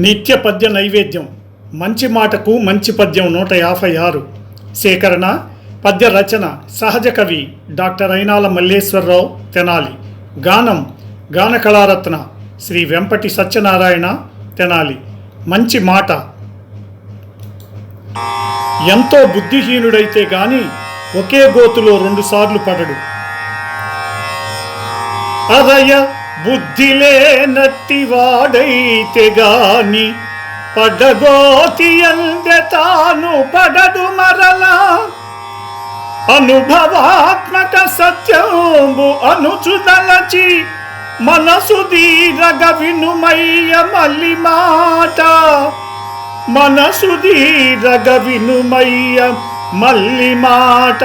నిత్య పద్య నైవేద్యం. మంచి మాటకు మంచి పద్యం నూట యాభై ఆరు. సేకరణ పద్య రచన సహజ కవి డాక్టర్ అయినాల మల్లేశ్వరరావు తెనాలి. గానం గాన కళారత్న శ్రీ వెంపటి సత్యనారాయణ తెనాలి. మంచి మాట. ఎంతో బుద్ధిహీనుడైతే గాని ఒకే గోతులో రెండుసార్లు పడడు. అదయ బుద్ధిలే వాడైతే గాని పడగోతి అందే తాను పడదు మరలా. అనుభవాత్మక సత్యంబు అనుచుదలచి మనసు దీరగ వినుమయ్య మల్లి మాట. మనసు దీరగ వినుమయ్య మల్లి మాట.